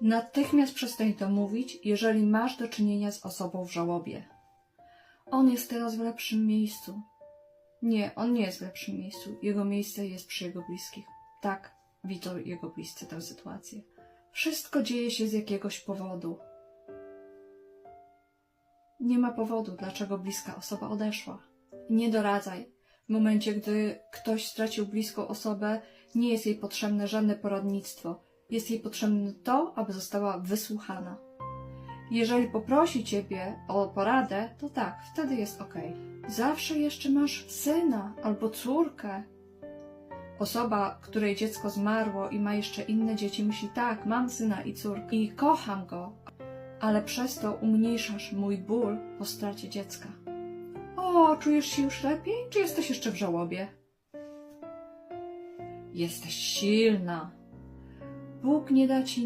Natychmiast przestań to mówić, jeżeli masz do czynienia z osobą w żałobie. On jest teraz w lepszym miejscu. Nie, on nie jest w lepszym miejscu. Jego miejsce jest przy jego bliskich. Tak, widzą jego bliscy tę sytuację. Wszystko dzieje się z jakiegoś powodu. Nie ma powodu, dlaczego bliska osoba odeszła. Nie doradzaj. W momencie, gdy ktoś stracił bliską osobę, nie jest jej potrzebne żadne poradnictwo. Jest jej potrzebne to, aby została wysłuchana. Jeżeli poprosi ciebie o poradę, to tak, wtedy jest ok. Zawsze jeszcze masz syna albo córkę. Osoba, której dziecko zmarło i ma jeszcze inne dzieci, myśli tak, mam syna i córkę i kocham go, ale przez to umniejszasz mój ból po stracie dziecka. O, czujesz się już lepiej, czy jesteś jeszcze w żałobie? Jesteś silna. Bóg nie da ci